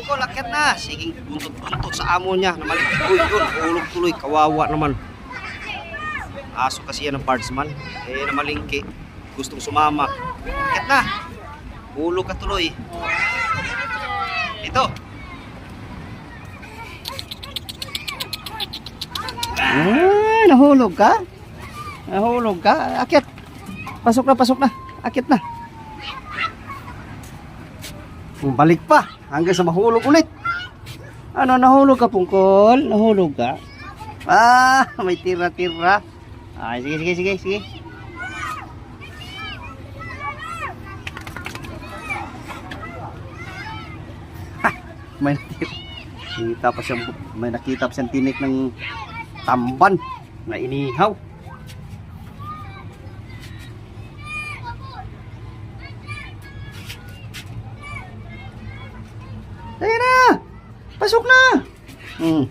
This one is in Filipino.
Pungkol, akit na. Sige, buntot-buntot sa amo niya. Namalik. Uy, yun. Ulog tuloy. Kawawa naman. Aso kasi yan ng partsman. Eh, namalingki. Gustong sumama. Akit na. Ulog ka tuloy. Ito. Ah, nahulog ka? Nahulog ka? Akit. Pasok na, pasok na. Akit na. Balik pa hanggang sa mahulog ulit. Ano, nahulog ka, Pungkol? Nahulog ka? Ah, may tira-tira. Ay, sige, sige, sige, sige. Ha, may nakita. Nakita pa siyang, may nakita pa siyang tinik ng tamban na inihaw. Dali na! Pasok na! Hmm.